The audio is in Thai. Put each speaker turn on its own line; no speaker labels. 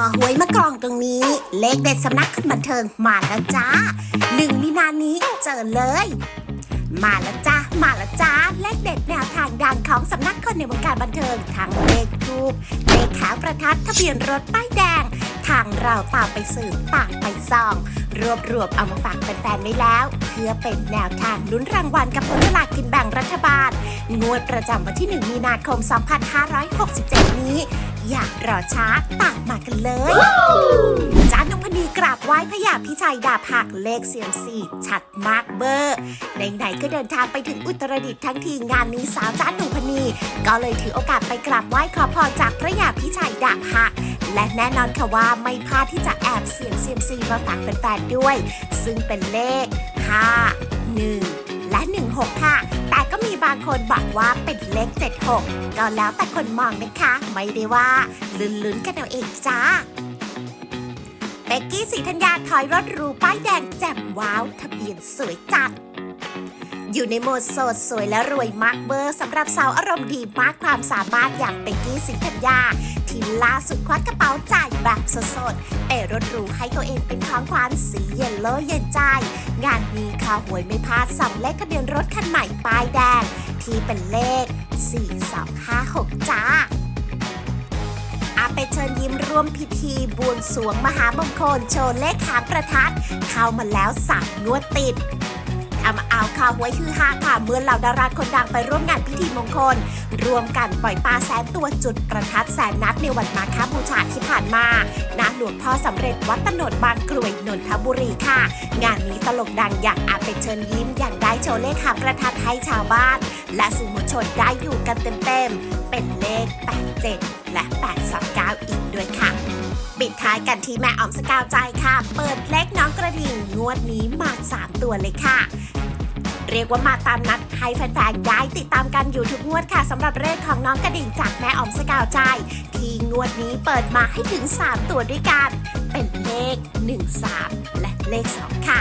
อหวยมากรองตรงนี้ เลขเด็ดสำนักคนบันเทิงมาแล้วจ้าหนึ่งมีนานี้เจอเลย มาแล้วจ้ามาแล้วจ้าเลขเด็ดแนวทางดังของสำนักคนในวงการบันเทิงทั้งเลขทูปเลขขาประทัดทะเบียนรถป้ายแดง ทางเราตามไปสืบต่างไปส่อง รวบรวมเอามาฝากแฟนๆไว้แล้ว เพื่อเป็นแนวทางลุ้นรางวัลกับผลสลากกินแบ่งรัฐบาลงวดประจำวันที่ 1 มีนาคม 2567 นี้ อย่ารอช้าต่างมากันเลยจานนงพนีกราบไหว้พระยาพิชัยดาบหักเลขเสียมสี่ชัดมากเบอร์ไหนๆก็เดินทางไปถึงอุตรดิตถ์ทั้งทีงานนี้สาวจ้านนงพนี ก็เลยถือโอกาสไปกราบไหว้ขอพรจากพระยาพิชัยดาบหักและแน่นอนค่ะว่าไม่พลาดที่จะแอบเสียงเซียมซีมาฝากแฟนๆด้วย ซึ่งเป็นเลข 5 1 และ 16 ค่ะแต่ ก็มีบางคนบอกว่าเป็นเลข 76 ก็แล้วแต่คนมองนะคะ ไม่ได้ว่าลุ้นๆกันเอาเองจ้า เบกกี้สีธัญญาถอยรถหรูป้ายแดงแจ่มว้าวทะเบียนสวยจัด อยู่ในโหมดโสดสวยและรวยมากเบอร์สำหรับสาวอารมณ์ดีมากความสามารถอย่างเบกกี้สีธัญญาที่ล่าสุดควักกระเป๋าจ่ายแบบสดๆเปรถหรูให้ตัวเองเป็นของขวัญสีเยลโล่เย็นใจ งานนี้ข่าวหวยไม่พลาดสองเลขทะเบียนรถคันใหม่ป้ายแดง ที่เป็นเลข 4256จ้า มร่วมพิธีบวงสรวงมหามงคลโชว์เลขหางประทัดเข้ามาแล้วสามงวดติด ทำเอาข่าวหวยคือฮาค่ะ เมื่อเหล่าดาราคนดังไปร่วมงานพิธีมงคล รวมกันปล่อยปลาแสนตัวจุดประทัดแสนนัดในวันมาฆบูชาที่ผ่านมาณหลวงพ่อสำเร็จวัดตโนดบางกรวยนนทบุรีค่ะ งานนี้ตลกดังอย่างอาเป็ดเชิญยิ้มอย่างได้โชว์เลขหาประทัดให้ชาวบ้าน และสื่อมวลชนได้อยู่กันเต็มๆเป็นเลข 87 และ 829 อีกด้วยค่ะ ปิดท้ายกันที่แม่ออมสกาวใจค่ะ เปิดเลข ระดิ่งงวดนี้มา 3 ตัวเลยค่ะ เรียกว่ามาตามนัดให้แฟนย้ายติดตามกันอยู่ทุกงวดค่ะสำหรับเลขของน้องกระดิ่งจากแม่ออมสกาวใจ ที่งวดนี้เปิดมาให้ถึง 3 ตัวด้วยกัน เป็นเลข 13 และเลข 2 ค่ะ